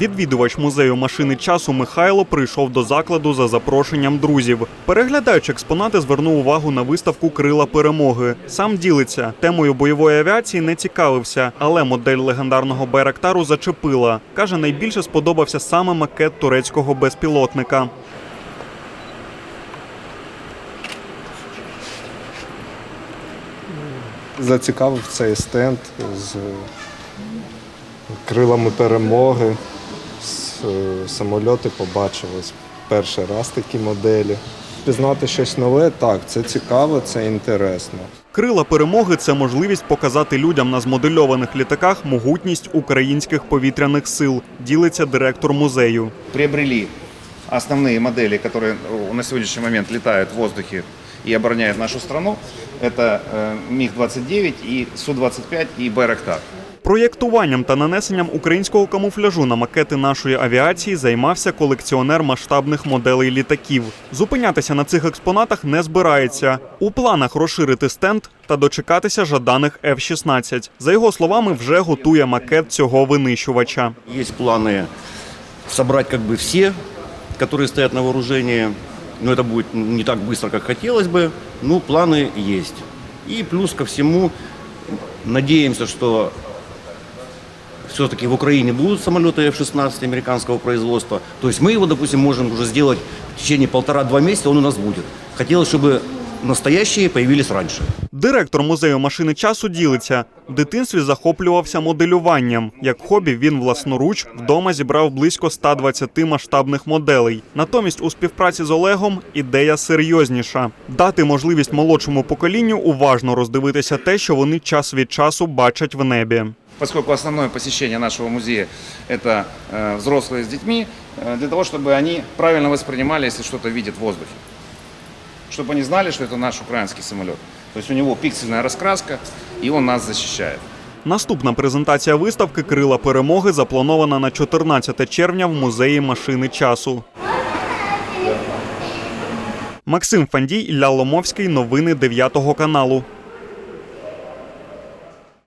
Відвідувач музею машини часу Михайло прийшов до закладу за запрошенням друзів. Переглядаючи експонати, звернув увагу на виставку Крила перемоги. Сам ділиться темою бойової авіації не цікавився, але модель легендарного Байрактару зачепила. каже, найбільше сподобався саме макет турецького безпілотника. зацікавив цей стенд з крилами перемоги. З, е, Самольоти побачив ось перший раз такі моделі. Пізнати щось нове, так, це цікаво, це інтересно. Крила перемоги це можливість показати людям на змодельованих літаках могутність українських повітряних сил. Ділиться директор музею. приобрели основные модели, которые э, на сегодняшний момент летают в воздухе и обороняют нашу страну. Это э, МиГ-29 и Су-25 и Байрактар. Проєктуванням та нанесенням українського камуфляжу на макети нашої авіації займався колекціонер масштабних моделей літаків. Зупинятися на цих експонатах не збирається. У планах розширити стенд та дочекатися жаданих F-16. За його словами, вже готує макет цього винищувача. Есть планы собрать как бы все, которые стоят на вооружении. Но это будет не так быстро, как хотелось бы, но планы есть. И плюс ко всему, надеемся, что все-таки в Украине будут самолеты F-16 американского производства. То есть мы его, допустим, можем уже сделать в течение полтора-два месяца, он у нас будет. Хотелось, чтобы настоящие появились раньше. Директор музею машини часу ділиться. В дитинстві захоплювався моделюванням. Як хобі він власноруч вдома зібрав близько 120 масштабних моделей. Натомість у співпраці з Олегом ідея серйозніша: дати можливість молодшому поколінню уважно роздивитися те, що вони час від часу бачать в небі. Поскольку основное посещение нашего музея – это э, взрослые с детьми, э, для того, чтобы они правильно воспринимали, если что-то видят в воздухе. Чтобы они знали, что это наш украинский самолет. То есть у него пиксельная раскраска, и он нас защищает. Наступна презентація виставки Крила перемоги запланована на 14 червня в музеї машини часу. Максим Фандій, Ілля Ломовський. Новини 9 каналу.